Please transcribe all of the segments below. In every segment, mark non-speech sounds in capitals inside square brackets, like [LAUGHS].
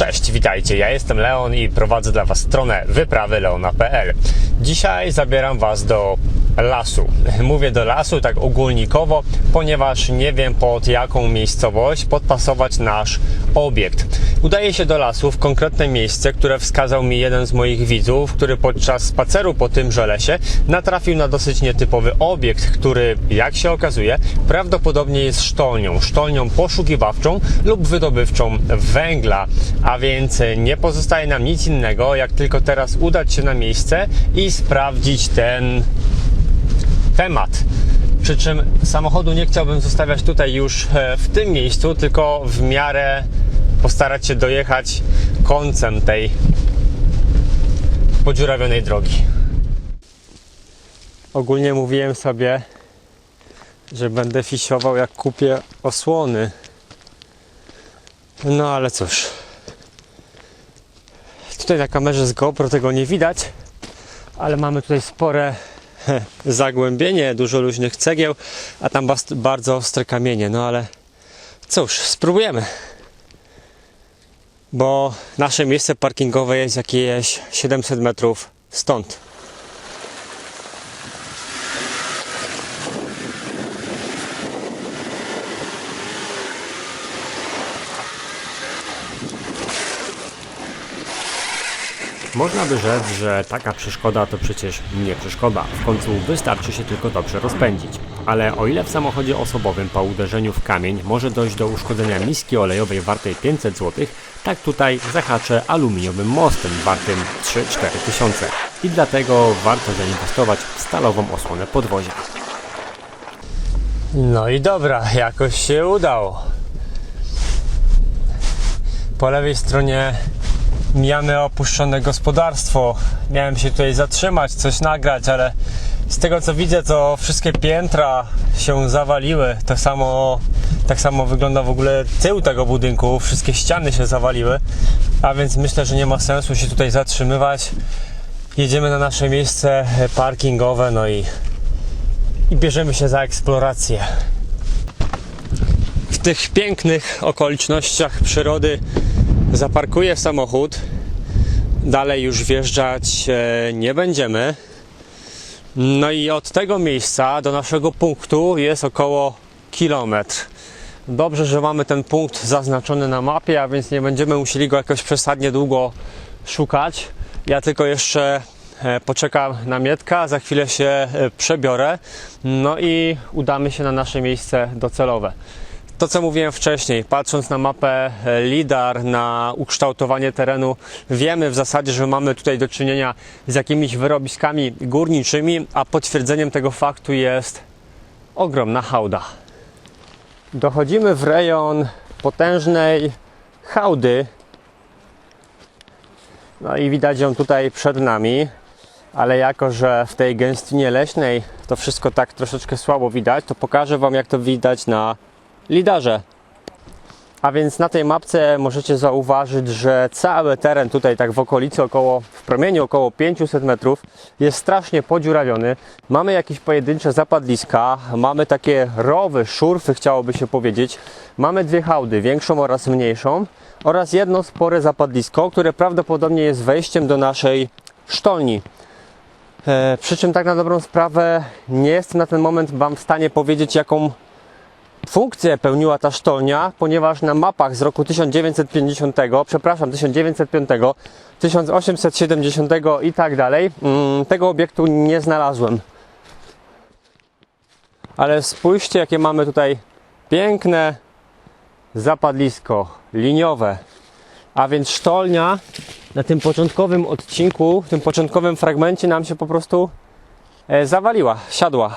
Cześć, witajcie. Ja jestem Leon i prowadzę dla Was stronę wyprawyleona.pl. Dzisiaj zabieram Was do lasu. [LAUGHS] Mówię do lasu tak ogólnikowo, ponieważ nie wiem pod jaką miejscowość podpasować nasz obiekt. Udaję się do lasu w konkretne miejsce, które wskazał mi jeden z moich widzów, który podczas spaceru po tymże lesie natrafił na dosyć nietypowy obiekt, który, jak się okazuje, prawdopodobnie jest sztolnią. Sztolnią poszukiwawczą lub wydobywczą węgla. A więc nie pozostaje nam nic innego, jak tylko teraz udać się na miejsce i sprawdzić ten temat. Przy czym samochodu nie chciałbym zostawiać tutaj już e, w tym miejscu, tylko w miarę postarać się dojechać końcem tej podziurawionej drogi. Ogólnie mówiłem sobie, że będę fisiował jak kupię osłony. No ale cóż. Tutaj na kamerze z GoPro tego nie widać, ale mamy tutaj spore [LAUGHS] zagłębienie, dużo luźnych cegieł, a tam bardzo ostre kamienie. No ale cóż, spróbujemy. Bo nasze miejsce parkingowe jest jakieś 700 metrów stąd. Można by rzec, że taka przeszkoda to przecież nie przeszkoda. W końcu wystarczy się tylko dobrze rozpędzić. Ale o ile w samochodzie osobowym po uderzeniu w kamień może dojść do uszkodzenia miski olejowej wartej 500 zł, tak tutaj zahaczę aluminiowym mostem wartym 3-4 tysiące. I dlatego warto zainwestować w stalową osłonę podwozia. No i dobra, jakoś się udało. Po lewej stronie mijamy opuszczone gospodarstwo. Miałem się tutaj zatrzymać, coś nagrać, ale z tego co widzę, to wszystkie piętra się zawaliły. Tak samo, tak samo wygląda w ogóle tył tego budynku. Wszystkie ściany się zawaliły, a więc myślę, że nie ma sensu się tutaj zatrzymywać. Jedziemy na nasze miejsce parkingowe, no i, i bierzemy się za eksplorację. W tych pięknych okolicznościach przyrody zaparkuję samochód. Dalej już wjeżdżać e, nie będziemy. No i od tego miejsca do naszego punktu jest około kilometr. Dobrze, że mamy ten punkt zaznaczony na mapie, a więc nie będziemy musieli go jakoś przesadnie długo szukać. Ja tylko jeszcze e, poczekam na Mietka, za chwilę się e, przebiorę, no i udamy się na nasze miejsce docelowe. To, co mówiłem wcześniej, patrząc na mapę e, LIDAR, na ukształtowanie terenu, wiemy w zasadzie, że mamy tutaj do czynienia z jakimiś wyrobiskami górniczymi, a potwierdzeniem tego faktu jest ogromna hałda. Dochodzimy w rejon potężnej hałdy. No i widać ją tutaj przed nami, ale jako, że w tej gęstwinie leśnej to wszystko tak troszeczkę słabo widać, to pokażę Wam, jak to widać na lidarze. A więc na tej mapce możecie zauważyć, że cały teren tutaj tak w okolicy około, w promieniu około 500 metrów jest strasznie podziurawiony. Mamy jakieś pojedyncze zapadliska, mamy takie rowy, szurfy chciałoby się powiedzieć. Mamy dwie hałdy, większą oraz mniejszą oraz jedno spore zapadlisko, które prawdopodobnie jest wejściem do naszej sztolni. E, przy czym tak na dobrą sprawę nie jestem na ten moment Wam w stanie powiedzieć jaką funkcję pełniła ta sztolnia, ponieważ na mapach z roku 1950, przepraszam, 1905, 1870 i tak dalej, mm, tego obiektu nie znalazłem. Ale spójrzcie, jakie mamy tutaj piękne zapadlisko liniowe. A więc sztolnia na tym początkowym odcinku, w tym początkowym fragmencie nam się po prostu e, zawaliła, siadła.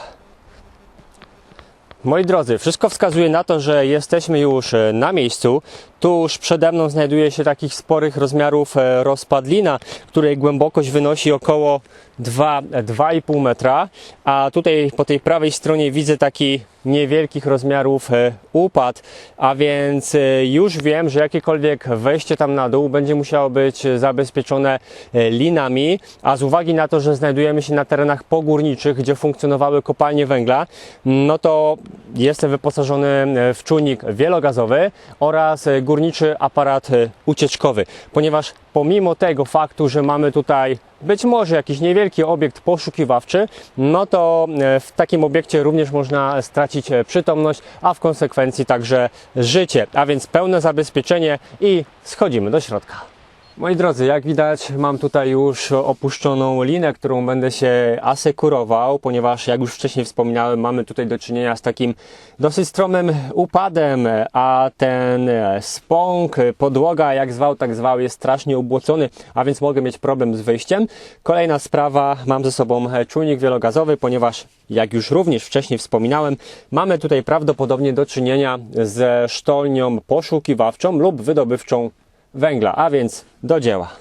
Moi drodzy, wszystko wskazuje na to, że jesteśmy już e, na miejscu. Tuż przede mną znajduje się takich sporych rozmiarów e, rozpadlina, której głębokość wynosi około 2, 2,5 metra, a tutaj po tej prawej stronie widzę taki niewielkich rozmiarów e, upad, a więc e, już wiem, że jakiekolwiek wejście tam na dół będzie musiało być zabezpieczone e, linami, a z uwagi na to, że znajdujemy się na terenach pogórniczych, gdzie funkcjonowały kopalnie węgla, no to jestem wyposażony w czujnik wielogazowy oraz górniczy aparat ucieczkowy, ponieważ pomimo tego faktu, że mamy tutaj być może jakiś niewielki obiekt poszukiwawczy, no to e, w takim obiekcie również można stracić e, przytomność, a w konsekwencji także życie, a więc pełne zabezpieczenie i schodzimy do środka. Moi drodzy, jak widać, mam tutaj już opuszczoną linę, którą będę się asekurował, ponieważ, jak już wcześniej wspominałem, mamy tutaj do czynienia z takim dosyć stromym upadem, a ten spąk, podłoga, jak zwał, tak zwał, jest strasznie ubłocony, a więc mogę mieć problem z wyjściem. Kolejna sprawa, mam ze sobą czujnik wielogazowy, ponieważ, jak już również wcześniej wspominałem, mamy tutaj prawdopodobnie do czynienia ze sztolnią poszukiwawczą lub wydobywczą węgla, a więc do dzieła.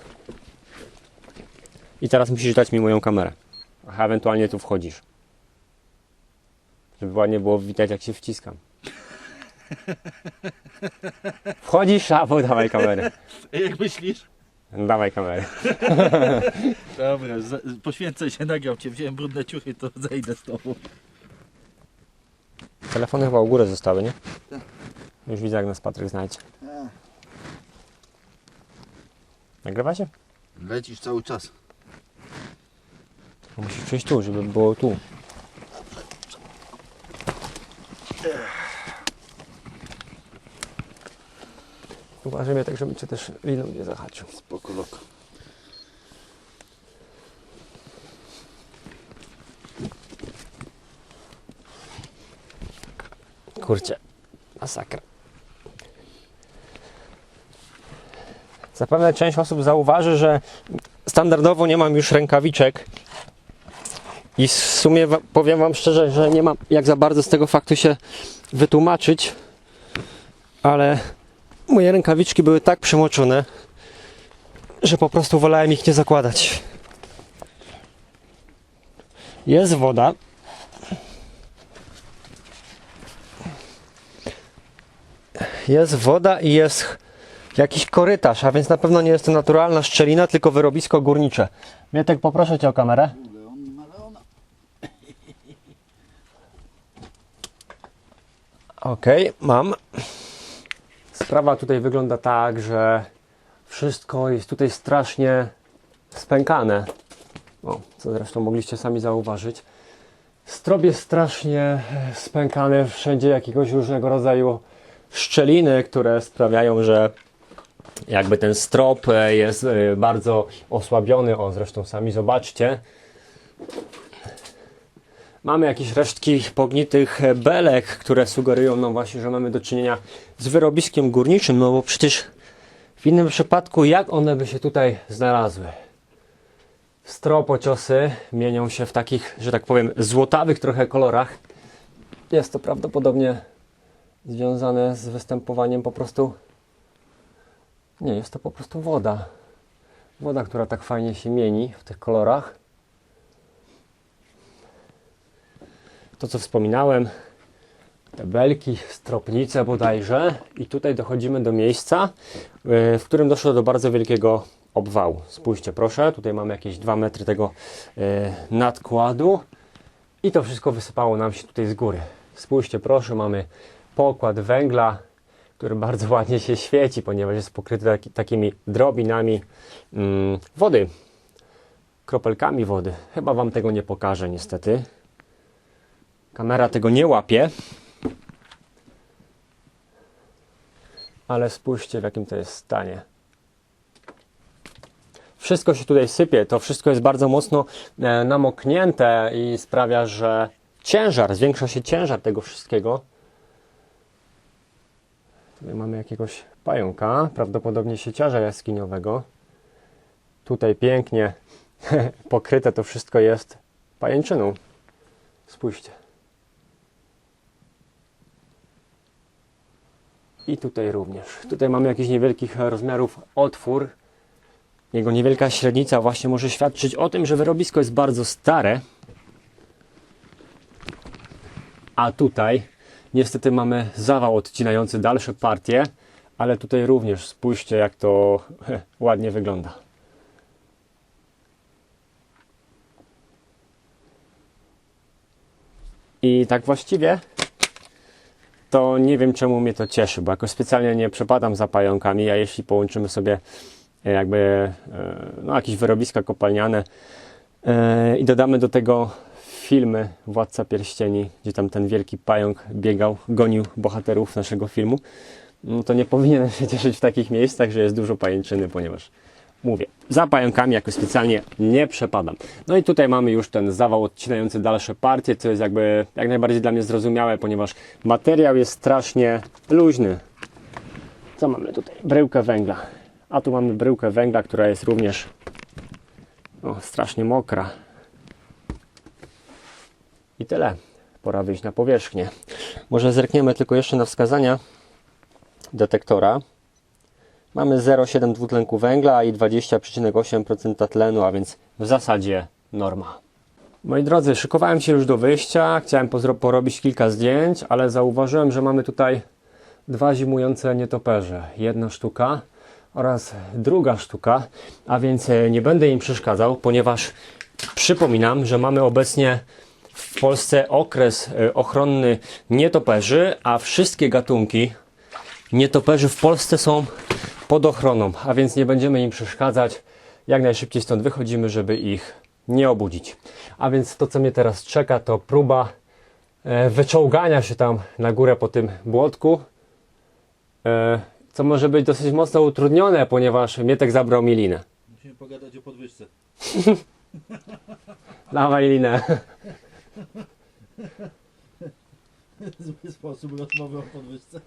I teraz musisz dać mi moją kamerę. A ewentualnie tu wchodzisz. Żeby ładnie było widać, jak się wciskam. Wchodzisz, albo dawaj kamerę. Jak myślisz? Dawaj kamerę. [LAUGHS] Dobra, poświęcę się, nagrał cię, wziąłem brudne ciuchy, to zejdę z tobą. Telefony chyba u góry zostały, nie? Już widzę, jak nas Patryk znajdzie. Nagrywa się? Lecisz cały czas. Musisz przyjść tu, żeby było tu. Uważaj tak, żeby cię też liną nie zahaczył. Spoko, loko. Kurczę, masakra. Zapewne część osób zauważy, że standardowo nie mam już rękawiczek. I w sumie powiem Wam szczerze, że nie mam jak za bardzo z tego faktu się wytłumaczyć, ale moje rękawiczki były tak przemoczone, że po prostu wolałem ich nie zakładać. Jest woda, jest woda i jest jakiś korytarz, a więc na pewno nie jest to naturalna szczelina, tylko wyrobisko górnicze. Mietek, poproszę Cię o kamerę. Okej, mam. Sprawa tutaj wygląda tak, że wszystko jest tutaj strasznie spękane. O, co zresztą mogliście sami zauważyć. Strop jest strasznie e, spękany, wszędzie jakiegoś różnego rodzaju szczeliny, które sprawiają, że jakby ten strop e, jest e, bardzo osłabiony. O, zresztą sami zobaczcie. Mamy jakieś resztki pognitych belek, które sugerują nam właśnie, że mamy do czynienia z wyrobiskiem górniczym, no bo przecież w innym przypadku jak one by się tutaj znalazły? Stropociosy mienią się w takich, że tak powiem, złotawych trochę kolorach. Jest to prawdopodobnie związane z występowaniem po prostu. Nie, jest to po prostu woda. Woda, która tak fajnie się mieni w tych kolorach. To, co wspominałem, te belki, stropnice bodajże. I tutaj dochodzimy do miejsca, yy, w którym doszło do bardzo wielkiego obwału. Spójrzcie proszę, tutaj mamy jakieś 2 metry tego yy, nadkładu. I to wszystko wysypało nam się tutaj z góry. Spójrzcie proszę, mamy pokład węgla, który bardzo ładnie się świeci, ponieważ jest pokryty taki, takimi drobinami mm, wody, kropelkami wody. Chyba Wam tego nie pokażę niestety. Kamera tego nie łapie. Ale spójrzcie w jakim to jest stanie. Wszystko się tutaj sypie, to wszystko jest bardzo mocno e, namoknięte i sprawia, że ciężar, zwiększa się ciężar tego wszystkiego. Tutaj mamy jakiegoś pająka, prawdopodobnie sieciarza jaskiniowego. Tutaj pięknie [LAUGHS] pokryte to wszystko jest pajęczyną. Spójrzcie. I tutaj również. Tutaj mamy jakiś niewielkich rozmiarów otwór. Jego niewielka średnica właśnie może świadczyć o tym, że wyrobisko jest bardzo stare. A tutaj Niestety mamy zawał odcinający dalsze partie, ale tutaj również spójrzcie jak to ładnie wygląda. I tak właściwie to nie wiem czemu mnie to cieszy, bo jakoś specjalnie nie przepadam za pająkami, a jeśli połączymy sobie e, jakby e, no, jakieś wyrobiska kopalniane e, i dodamy do tego filmy Władca Pierścieni, gdzie tam ten wielki pająk biegał, gonił bohaterów naszego filmu, no to nie powinienem się cieszyć w takich miejscach, że jest dużo pajęczyny, ponieważ mówię, za pająkami jakoś specjalnie nie przepadam. No i tutaj mamy już ten zawał odcinający dalsze partie, co jest jakby jak najbardziej dla mnie zrozumiałe, ponieważ materiał jest strasznie luźny. Co mamy tutaj? Bryłkę węgla. A tu mamy bryłkę węgla, która jest również o, strasznie mokra. I tyle. Pora wyjść na powierzchnię. Może zerkniemy tylko jeszcze na wskazania detektora. Mamy 0,7 dwutlenku węgla i 20,8% tlenu, a więc w zasadzie norma. Moi drodzy, szykowałem się już do wyjścia, chciałem porobić kilka zdjęć, ale zauważyłem, że mamy tutaj dwa zimujące nietoperze. Jedna sztuka oraz druga sztuka, a więc e, nie będę im przeszkadzał, ponieważ przypominam, że mamy obecnie w Polsce okres e, ochronny nietoperzy, a wszystkie gatunki nietoperzy w Polsce są pod ochroną, a więc nie będziemy im przeszkadzać. Jak najszybciej stąd wychodzimy, żeby ich nie obudzić. A więc to, co mnie teraz czeka, to próba e, wyczołgania się tam na górę po tym błotku. E, co może być dosyć mocno utrudnione, ponieważ Mietek zabrał mi linę. Musimy pogadać o podwyżce. [LAUGHS] Dawaj linę. [LAUGHS] Zły sposób rozmowy o podwyżce.